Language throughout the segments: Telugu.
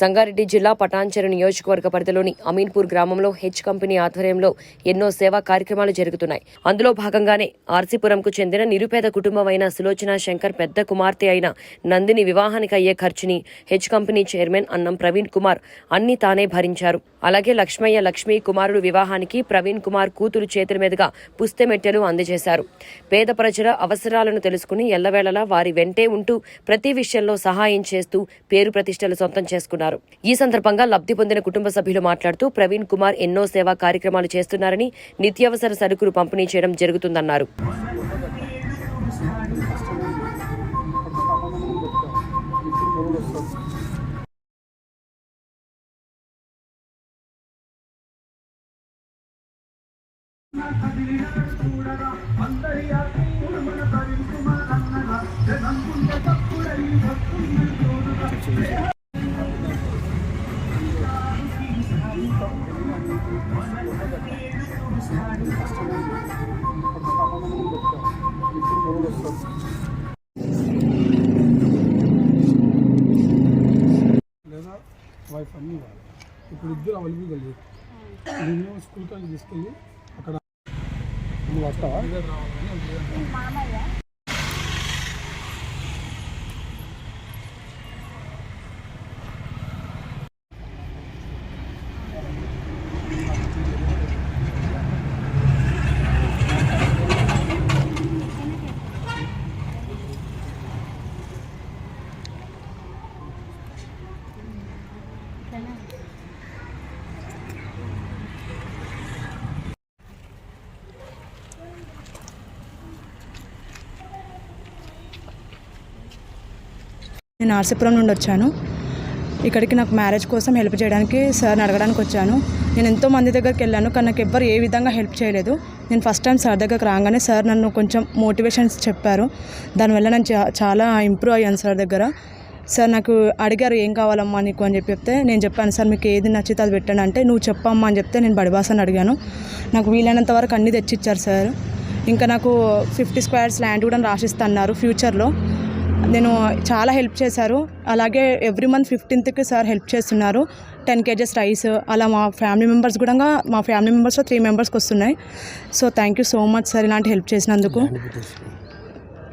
సంగారెడ్డి జిల్లా పటాన్చెరు నియోజకవర్గ పరిధిలోని అమీన్పూర్ గ్రామంలో హెచ్ కంపెనీ ఆధ్వర్యంలో ఎన్నో సేవా కార్యక్రమాలు జరుగుతున్నాయి. అందులో భాగంగానే ఆర్సీపురంకు చెందిన నిరుపేద కుటుంబమైన సులోచన శంకర్ పెద్ద కుమార్తె అయిన నందిని వివాహానికి అయ్యే ఖర్చుని హెచ్ కంపెనీ చైర్మన్ అన్నం ప్రవీణ్ కుమార్ అన్ని తానే భరించారు. అలాగే లక్ష్మయ్య లక్ష్మీ కుమారుడు వివాహానికి ప్రవీణ్ కుమార్ కూతురు చేతుల మీదుగా పుస్తెమెట్టెలు అందజేశారు. పేద ప్రజల అవసరాలను తెలుసుకుని ఎల్లవేళలా వారి వెంటే ఉంటూ ప్రతి విషయంలో సహాయం చేస్తూ పేరు ప్రతిష్టలు సొంతం చేసుకున్నారు. ఈ సందర్భంగా లబ్ధి పొందిన కుటుంబ సభ్యులు మాట్లాడుతూ ప్రవీణ్ కుమార్ ఎన్నో సేవా కార్యక్రమాలు చేస్తున్నారని నిత్యావసర సరుకులు పంపిణీ చేయడం జరుగుతుందన్నారు. లేదా వైఫ్ అన్నీ ఇవ్వాలి. ఇప్పుడు ఇద్దరు అవైలబుల్గా లేదు నేను స్కూల్కి వెళ్ళి తీసుకెళ్ళి అక్కడ వస్తావా? నేను నర్సీపురం నుండి వచ్చాను. ఇక్కడికి నాకు మ్యారేజ్ కోసం హెల్ప్ చేయడానికి సార్ని అడగడానికి వచ్చాను. నేను ఎంతో మంది దగ్గరికి వెళ్ళాను కానీ నాకు ఎవ్వరు ఏ విధంగా హెల్ప్ చేయలేదు. నేను ఫస్ట్ టైం సార్ దగ్గరకు రాగానే సార్ నన్ను కొంచెం మోటివేషన్స్ చెప్పారు. దానివల్ల నేను చా- చాలా ఇంప్రూవ్ అయ్యాను సార్ దగ్గర. సార్ నాకు అడిగారు ఏం కావాలమ్మా నీకు? అని చెప్పి చెప్తే నేను చెప్పాను సార్ మీకు ఏది నచ్చితే అది పెట్టండి. అంటే నువ్వు చెప్పమ్మా అని చెప్తే నేను బడిబాసని అడిగాను. నాకు వీలైనంత వరకు అన్నీ తెచ్చిచ్చారు సార్. ఇంకా నాకు ఫిఫ్టీ స్క్వేర్స్ ల్యాండ్ కూడా రాసిస్తున్నారు ఫ్యూచర్లో. నేను చాలా హెల్ప్ చేశారు. అలాగే ఎవ్రీ మంత్ ఫిఫ్టీన్త్కి సార్ హెల్ప్ చేస్తున్నారు. టెన్ కేజెస్ రైస్ అలా మా ఫ్యామిలీ మెంబర్స్ కూడా మా ఫ్యామిలీ మెంబర్స్లో త్రీ మెంబర్స్కి వస్తున్నాయి. So thank you so much sir ఇలాంటి హెల్ప్ చేసినందుకు.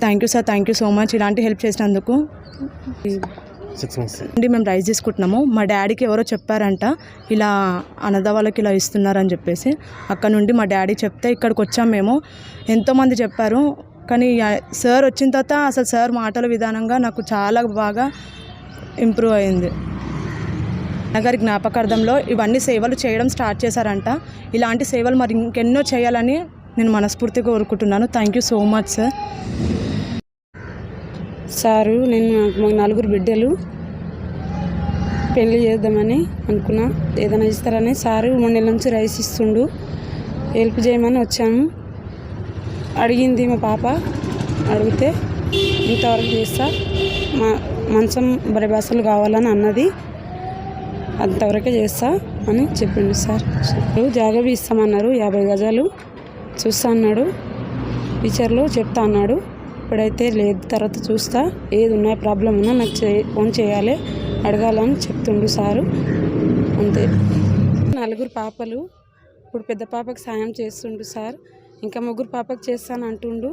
Thank you sir thank you so much ఇలాంటి హెల్ప్ చేసినందుకు. అండి మేము రైస్ తీసుకుంటున్నాము. మా డాడీకి ఎవరో చెప్పారంట ఇలా అన్నద వాళ్ళకి ఇలా ఇస్తున్నారని చెప్పేసి. అక్కడ నుండి మా డాడీ చెప్తే ఇక్కడికి వచ్చాం మేము. ఎంతోమంది చెప్పారు కానీ సార్ వచ్చిన తర్వాత అసలు సార్ మాటల విధానంగా నాకు చాలా బాగా ఇంప్రూవ్ అయింది. నగరి జ్ఞాపకార్థంలో ఇవన్నీ సేవలు చేయడం స్టార్ట్ చేశారంట. ఇలాంటి సేవలు మరి ఇంకెన్నో చేయాలని నేను మనస్ఫూర్తిగా కోరుకుంటున్నాను. Thank you so much sir. Sir నేను మా నలుగురు బిడ్డలు పెళ్ళి చేద్దామని అనుకున్నా. ఏదైనా ఇస్తారని సారు మూడు నెలల నుంచి రైస్ ఇస్తుండు. హెల్ప్ చేయమని వచ్చాను అడిగింది మా పాప. అడిగితే ఇంతవరకు చేస్తా. మా మంచం బరి కావాలని అన్నది. అంతవరకే చేస్తా అని చెప్పిండు సార్. జాగవి ఇస్తామన్నారు యాభై గజాలు చూస్తా అన్నాడు. టీచర్లు చెప్తా అన్నాడు. ఇప్పుడైతే లేదు తర్వాత చూస్తా. ఏది ఉన్నా ప్రాబ్లం ఉన్నా నాకు చే ఫోన్ చేయాలి అడగాలని చెప్తుండు సారు. అంతే. నలుగురు పాపలు ఇప్పుడు పెద్ద పాపకి సాయం చేస్తుండు సార్. ఇంకా ముగ్గురు పాపకి చేస్తాను అంటుండు.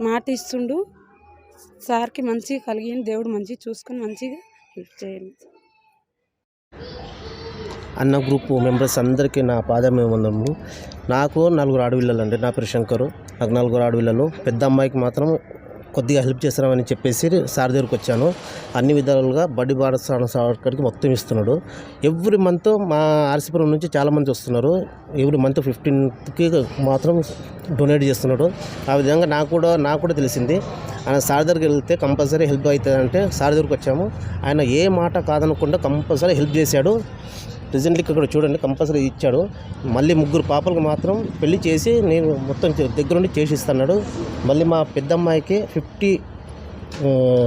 మాట ఇస్తుండు. సార్కి మంచిగా కలిగి దేవుడు మంచిగా చూసుకొని మంచిగా హెల్ప్ చేయండి. అన్న గ్రూప్ మెంబర్స్ అందరికీ నా పాదమేమందము నాకు నలుగురు ఆడపిల్లలు అండి నా పేరు శంకరు. నాకు నలుగురు ఆడపిల్లలు. పెద్ద అమ్మాయికి మాత్రం కొద్దిగా హెల్ప్ చేస్తామని చెప్పేసి సార్ దగ్గరికి వచ్చాను. అన్ని విధాలుగా బడి సార్ సార్కి మొత్తం ఇస్తున్నాడు. ఎవ్రీ మంత్ మా ఆర్సీపురం నుంచి చాలామంది వస్తున్నారు. ఎవ్రీ మంత్ ఫిఫ్టీన్త్కి మాత్రం డొనేట్ చేస్తున్నాడు. ఆ విధంగా నాకు కూడా నాకు కూడా తెలిసింది. ఆయన సార్ దగ్గరికి వెళ్తే కంపల్సరీ హెల్ప్ అవుతుంది అంటే సార్ దగ్గరికి వచ్చాము. ఆయన ఏ మాట కాదనకుండా కంపల్సరీ హెల్ప్ చేశాడు. రిజెంట్లీ ఇక్కడ చూడండి కంపల్సరీ ఇచ్చాడు. మళ్ళీ ముగ్గురు పాపలకు మాత్రం పెళ్ళి చేసి నేను మొత్తం చే- దగ్గరుండి చేసి ఇస్తున్నాడు మళ్ళీ మా పెద్దమ్మాయికి ఫిఫ్టీ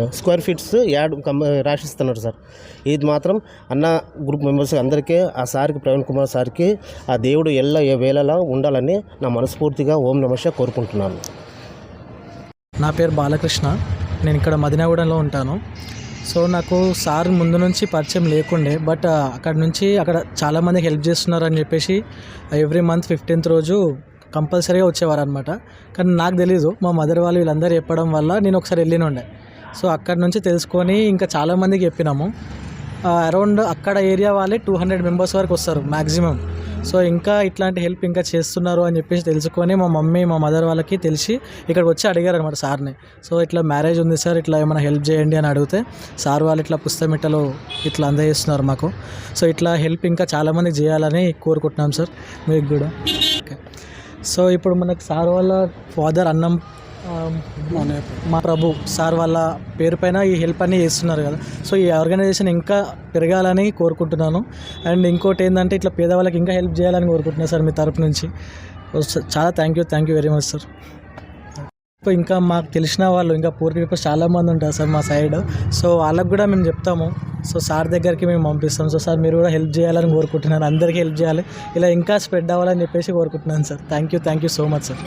స్క్వేర్ ఫీట్స్ యాడ్ కం- రాసిస్తున్నాడు సార్. ఇది మాత్రం అన్న గ్రూప్ మెంబర్స్ అందరికీ ఆ సార్కి ప్రవీణ్ కుమార్ సార్కి ఆ దేవుడు ఎల్ల ఏ వేళలా ఉండాలని నా మనస్ఫూర్తిగా ఓం నమశ కోరుకుంటున్నాను. నా పేరు బాలకృష్ణ. నేను ఇక్కడ మదినాగూడెంలో ఉంటాను. సో నాకు సార్ ముందు నుంచి పరిచయం లేకుండే బట్ అక్కడ నుంచి అక్కడ చాలామందికి హెల్ప్ చేస్తున్నారు అని చెప్పేసి ఎవ్రీ మంత్ ఫిఫ్టీన్త్ రోజు కంపల్సరీగా వచ్చేవారు అనమాట కానీ నాకు తెలీదు మా మదర్ వాళ్ళు వీళ్ళందరూ చెప్పడం వల్ల నేను ఒకసారి వెళ్ళిన ఉండే. సో అక్కడ నుంచి తెలుసుకొని ఇంకా చాలామందికి చెప్పినాము. అరౌండ్ అక్కడ ఏరియా వాళ్ళే టూ హండ్రెడ్ మెంబర్స్ వరకు వస్తారు మ్యాక్సిమం సో ఇంకా ఇట్లాంటి హెల్ప్ ఇంకా చేస్తున్నారు అని చెప్పేసి తెలుసుకొని మా మమ్మీ మా మదర్ వాళ్ళకి తెలిసి ఇక్కడికి వచ్చి అడిగారు అనమాట సార్ని. సో ఇట్లా మ్యారేజ్ ఉంది సార్ ఇట్లా ఏమైనా హెల్ప్ చేయండి అని అడిగితే సార్ వాళ్ళు ఇట్లా పుస్తమిట్టలు ఇట్లా అందజేస్తున్నారు మాకు. సో ఇట్లా హెల్ప్ ఇంకా చాలామంది చేయాలని కోరుకుంటున్నాం సార్. మీకు కూడా. ఓకే సో ఇప్పుడు మనకు సార్ వాళ్ళ ఫాదర్ అన్నం మా ప్రభు సార్ వాళ్ళ పేరు పైన ఈ హెల్ప్ అన్నీ చేస్తున్నారు కదా. సో ఈ ఆర్గనైజేషన్ ఇంకా పెరగాలని కోరుకుంటున్నాను. అండ్ ఇంకోటి ఏంటంటే ఇట్లా పేదవాళ్ళకి ఇంకా హెల్ప్ చేయాలని కోరుకుంటున్నాను సార్ మీ తరపు నుంచి. చాలా thank you thank you very much sir. ఇప్పుడు ఇంకా మాకు తెలిసిన వాళ్ళు ఇంకా పూర్ పీపుల్ చాలామంది ఉంటారు సార్ మా సైడ్. సో వాళ్ళకు కూడా మేము చెప్తాము. సో సార్ దగ్గరికి మేము పంపిస్తాం. సో సార్ మీరు కూడా హెల్ప్ చేయాలని కోరుకుంటున్నాను అందరికీ హెల్ప్ చేయాలి. ఇలా ఇంకా స్ప్రెడ్ అవ్వాలని చెప్పేసి కోరుకుంటున్నాను sir. Thank you thank you so much sir.